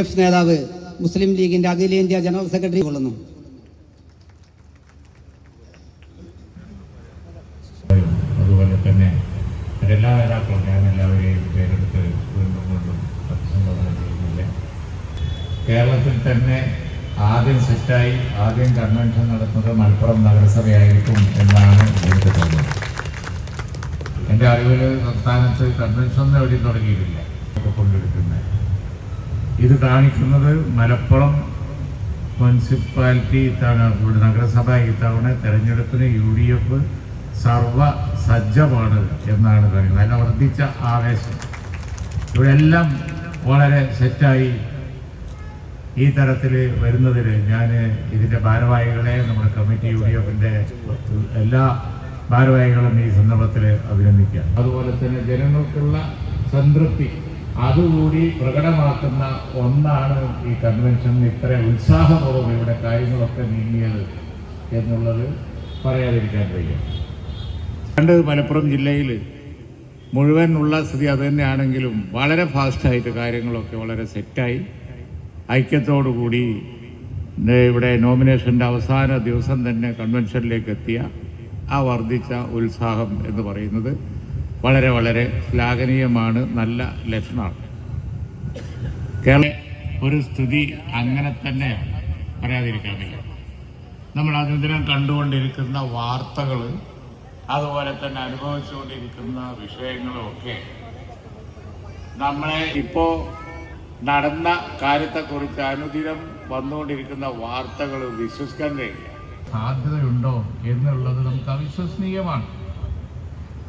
F നേതാവ് മുസ്ലിം ലീഗിന്റെ അഖിലേന്ത്യാ ജനറൽ സെക്രട്ടറി കൊള്ളുന്നു. അതുപോലെ തന്നെ എല്ലാ നേതാക്കളും ഞാൻ എല്ലാവരെയും പേരെടുത്ത് വീണ്ടും വീണ്ടും അഭിസംബോധന ചെയ്യുന്നില്ല? കേരളത്തിൽ തന്നെ ആദ്യം സെറ്റായി ആദ്യം കൺവെൻഷൻ നടത്തുന്നത് മലപ്പുറം നഗരസഭയായിരിക്കും എന്നാണ് എനിക്ക് തോന്നുന്നത്. എന്റെ അറിവിൽ സംസ്ഥാനത്ത് കൺവെൻഷൻ ഒന്നും എവിടെയും തുടങ്ങിയിട്ടില്ല. കൊണ്ടെടുക്കുന്നത്. ഇത് കാണിക്കുന്നത് മലപ്പുറം മുനിസിപ്പാലിറ്റി ഇത്തവണ നഗരസഭ ഇത്തവണ തെരഞ്ഞെടുപ്പിന് യു ഡി എഫ് സർവ സജ്ജമാണ് എന്നാണ് പറയുന്നത്. നല്ല വർദ്ധിച്ച ആവേശം. ഇവിടെ എല്ലാം വളരെ സെറ്റായി ഈ തരത്തിൽ വരുന്നതിൽ ഞാൻ ഇതിന്റെ ഭാരവാഹികളെ നമ്മുടെ കമ്മിറ്റി യു ഡി എഫിന്റെ എല്ലാ ഭാരവാഹികളും ഈ സന്ദർഭത്തിൽ അഭിനന്ദിക്കാം അതുപോലെ തന്നെ ജനങ്ങൾക്കുള്ള സംതൃപ്തി അതുകൂടി പ്രകടമാക്കുന്ന ഒന്നാണ് ഈ കൺവെൻഷൻ ഇത്ര ഉത്സാഹപൂർവം ഇവിടെ കാര്യങ്ങളൊക്കെ നീങ്ങിയത് എന്നുള്ളത് പറയാതിരിക്കാൻ വയ്യ രണ്ട് മലപ്പുറം ജില്ലയിൽ മുഴുവൻ ഉള്ള സ്ഥിതി അത് തന്നെയാണെങ്കിലും വളരെ ഫാസ്റ്റായിട്ട് കാര്യങ്ങളൊക്കെ വളരെ സെറ്റായി. ഐക്യത്തോടുകൂടി കൂടി ഇവിടെ നോമിനേഷന്റെ അവസാന ദിവസം തന്നെ കൺവെൻഷനിലേക്ക് എത്തിയ ആ വർദ്ധിച്ച ഉത്സാഹം എന്ന് പറയുന്നത് വളരെ വളരെ ശ്ലാഘനീയമാണ് നല്ല ലക്ഷണമാണ്. കേരള ഒരു സ്ഥിതി അങ്ങനെ തന്നെ പറയാതിരിക്കാൻ നമ്മൾ അനുദിനം കണ്ടുകൊണ്ടിരിക്കുന്ന വാർത്തകൾ അതുപോലെ തന്നെ അനുഭവിച്ചുകൊണ്ടിരിക്കുന്ന വിഷയങ്ങളൊക്കെ നമ്മളെ ഇപ്പോൾ നടന്ന കാര്യത്തെക്കുറിച്ച് അനുദിനം വന്നുകൊണ്ടിരിക്കുന്ന വാർത്തകൾ വിശ്വസിക്കാൻ കഴിയില്ല. സാധ്യതയുണ്ടോ എന്നുള്ളത് നമുക്ക് അവിശ്വസനീയമാണ്.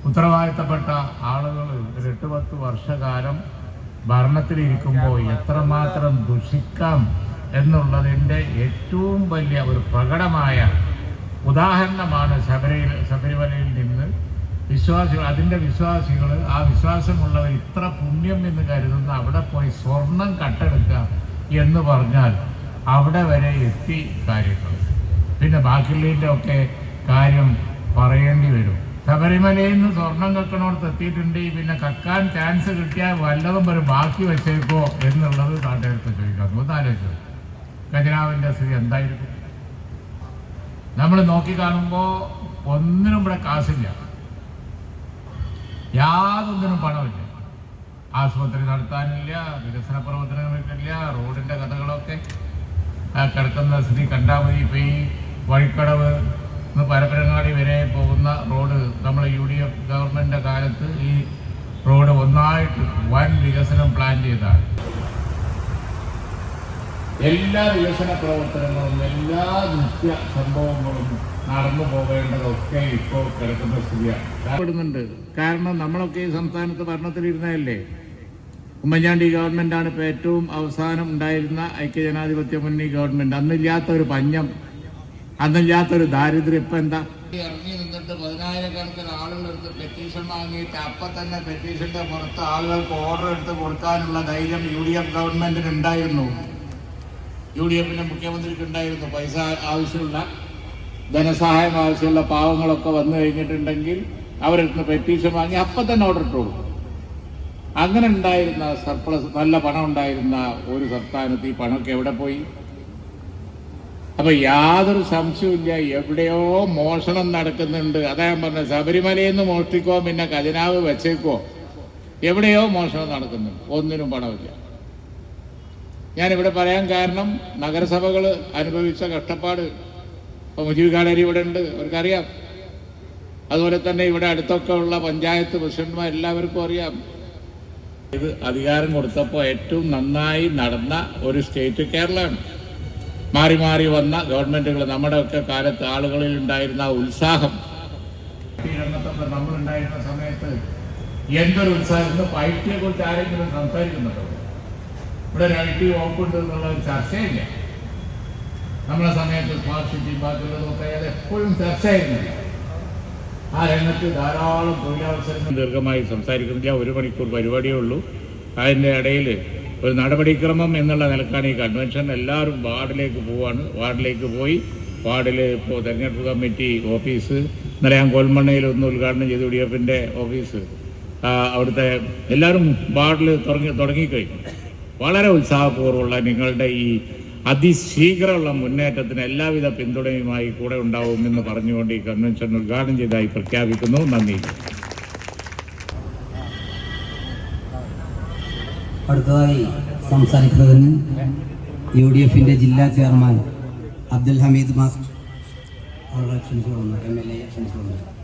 ഉത്തരവാദിത്തപ്പെട്ട ആളുകൾ ഒരു എട്ട് പത്ത് വർഷകാലം ഭരണത്തിലിരിക്കുമ്പോൾ എത്രമാത്രം ദുഷിക്കാം എന്നുള്ളതിന്റെ ഏറ്റവും വലിയ ഒരു പ്രകടമായ ഉദാഹരണമാണ് ശബരിയിൽ ശബരിമലയിൽ നിന്ന് വിശ്വാസികൾ അതിന്റെ വിശ്വാസികൾ ആ വിശ്വാസമുള്ളവർ ഇത്ര പുണ്യം എന്ന് കരുതുന്ന അവിടെ പോയി സ്വർണം കട്ടെടുക്കുക എന്ന് പറഞ്ഞാൽ അവിടെ വരെ എത്തി കാര്യങ്ങൾ. പിന്നെ ബാക്കിയുള്ളതിന്റെ ഒക്കെ കാര്യം പറയേണ്ടി വരും. ശബരിമലയിൽ നിന്ന് സ്വർണം കക്കണോടത്ത് എത്തിയിട്ടുണ്ട്. പിന്നെ കക്കാൻ ചാൻസ് കിട്ടിയാൽ വല്ലതും ഒരു ബാക്കി വെച്ചേക്കോ എന്നുള്ളത് നാട്ടുകാർക്ക് ചോദിക്കാം. ഒന്ന് ആലോചിച്ചു. സ്ഥിതി എന്തായിരിക്കും? നമ്മൾ നോക്കി കാണുമ്പോൾ ഒന്നിനും ഇവിടെ കാശില്ല. യാതൊന്നിനും പണമില്ല. ആശുപത്രി നടത്താനില്ല വികസന പ്രവർത്തനങ്ങൾക്കില്ല റോഡിന്റെ കഥകളൊക്കെ കിടക്കുന്ന സ്ഥിതി കണ്ടാമതി മതി. ഇപ്പം ഈ വഴിക്കടവ് ഇന്ന് പരപ്പരങ്ങാടി വരെ പോകുന്ന റോഡ് നമ്മൾ യു ഡി എഫ് ഗവൺമെന്റിന്റെ കാലത്ത് ഈ റോഡ് ഒന്നായിട്ട് വൻ വികസനം പ്ലാൻ ചെയ്തതാണ്. എല്ലാ വികസന പ്രവർത്തനങ്ങളും എല്ലാ നിത്യ സംഭവങ്ങളും നടന്നു പോകേണ്ടതൊക്കെ ഇപ്പോൾ കിടക്കുന്ന സ്ഥിതിയാണ്. കാരണം നമ്മളൊക്കെ ഈ സംസ്ഥാനത്ത് ഭരണത്തിലിരുന്നതല്ലേ? ഉമ്മൻചാണ്ടി ഗവൺമെന്റാണ് ഇപ്പോൾ ഏറ്റവും അവസാനം ഉണ്ടായിരുന്ന ഐക്യജനാധിപത്യ മുന്നണി ഗവൺമെന്റ്. അന്നില്ലാത്ത ഒരു പഞ്ഞം അന്നില്ലാത്ത ഒരു ദാരിദ്ര്യം ഇപ്പൊ എന്താ? ഇറങ്ങി നിന്നിട്ട് പതിനായിരക്കണക്കിന് ആളുകളെടുത്ത് പെറ്റീഷൻ വാങ്ങിയിട്ട് അപ്പൊ തന്നെ പെറ്റീഷന്റെ പുറത്ത് ആളുകൾക്ക് ഓർഡർ എടുത്ത് കൊടുക്കാനുള്ള ധൈര്യം യു ഡി എഫ് ഗവൺമെന്റിന് ഉണ്ടായിരുന്നു. യു ഡി എഫിന്റെ മുഖ്യമന്ത്രിക്ക് ഉണ്ടായിരുന്നു. പൈസ ആവശ്യമുള്ള ധനസഹായം ആവശ്യമുള്ള പാവങ്ങളൊക്കെ വന്നു കഴിഞ്ഞിട്ടുണ്ടെങ്കിൽ അവരെടുത്ത് പെറ്റീഷൻ വാങ്ങി അപ്പം തന്നെ ഓർഡർ ഇട്ടോളൂ. അങ്ങനെ ഉണ്ടായിരുന്ന സർപ്ലസ് നല്ല പണം ഉണ്ടായിരുന്ന ഒരു സംസ്ഥാനത്ത് ഈ പണമൊക്കെ എവിടെ പോയി? അപ്പൊ യാതൊരു സംശയമില്ല എവിടെയോ മോഷണം നടക്കുന്നുണ്ട്. അതാ ഞാൻ പറഞ്ഞ ശബരിമലയിൽ നിന്ന് മോഷ്ടിക്കോ പിന്നെ ഖജനാവ് വെച്ചേക്കോ. എവിടെയോ മോഷണം നടക്കുന്നുണ്ട്. ഒന്നിനും പണമില്ല. ഞാനിവിടെ പറയാൻ കാരണം നഗരസഭകൾ അനുഭവിച്ച കഷ്ടപ്പാട്. ഇപ്പൊ മുജീബ് കാടേരി ഇവിടെ ഉണ്ട്. അവർക്കറിയാം. അതുപോലെ തന്നെ ഇവിടെ അടുത്തൊക്കെ ഉള്ള പഞ്ചായത്ത് പ്രസിഡന്റുമാർ എല്ലാവർക്കും അറിയാം. ഇത് അധികാരം കൊടുത്തപ്പോൾ ഏറ്റവും നന്നായി നടന്ന ഒരു സ്റ്റേറ്റ് കേരളമാണ്. മാറി മാറി വന്ന ഗവൺമെന്റുകൾ നമ്മുടെ ഒക്കെ കാലത്ത് ആളുകളിൽ ഉണ്ടായിരുന്ന ഉത്സാഹം. ഈ നമ്മൾ നമ്മളുണ്ടായിരുന്ന സമയത്ത് എന്തൊരു ഉത്സാഹം ഇന്ന് ഐ ടിയെ കുറിച്ച് ആരെങ്കിലും സംസാരിക്കുന്നുണ്ടോ? ഇവിടെ ഒരു ഐ ടി വകുപ്പുണ്ട് എന്നുള്ള ഒരു ചർച്ചയില്ല. നമ്മളെ സമയത്ത് സ്മാർട്ട് സിറ്റി ബാക്കിയുള്ളതൊക്കെ അത് എപ്പോഴും ചർച്ചയായിരുന്നില്ല. ആ രംഗത്ത് ധാരാളം തൊഴിലവസരങ്ങൾ ദീർഘമായി സംസാരിക്കുന്നില്ല. ഒരു മണിക്കൂർ പരിപാടിയേ ഉള്ളൂ. അതിന്റെ ഇടയിൽ ഒരു നടപടിക്രമം എന്നുള്ള നിലക്കാണ് ഈ കൺവെൻഷൻ എല്ലാവരും വാർഡിലേക്ക് പോവാണ്. വാർഡിലേക്ക് പോയി വാർഡിൽ ഇപ്പോൾ തെരഞ്ഞെടുപ്പ് കമ്മിറ്റി ഓഫീസ് ഇന്നലെ ഞാൻ കോൽമണ്ണയിൽ ഒന്ന് ഉദ്ഘാടനം ചെയ്തു ഡി എഫിന്റെ ഓഫീസ് അവിടുത്തെ എല്ലാവരും വാർഡിൽ തുടങ്ങി തുടങ്ങിക്കഴിഞ്ഞു. വളരെ ഉത്സാഹപൂർവമുള്ള നിങ്ങളുടെ ഈ അതിശീഘ്രമുള്ള മുന്നേറ്റത്തിന് എല്ലാവിധ പിന്തുണയുമായി കൂടെ ഉണ്ടാവുമെന്ന് പറഞ്ഞുകൊണ്ട് ഈ കൺവെൻഷൻ ഉദ്ഘാടനം ചെയ്തതായി പ്രഖ്യാപിക്കുന്നു. നന്ദി. അടുത്തതായി സംസാരിക്കുന്നതിന് യു ഡി എഫിന്റെ ജില്ലാ ചെയർമാൻ അബ്ദുൽ ഹമീദ് മാസ്റ്റർ. അവരുടെ ക്ഷണിച്ചു എം എൽ എ ക്ഷണിച്ചുകൊള്ളുന്നു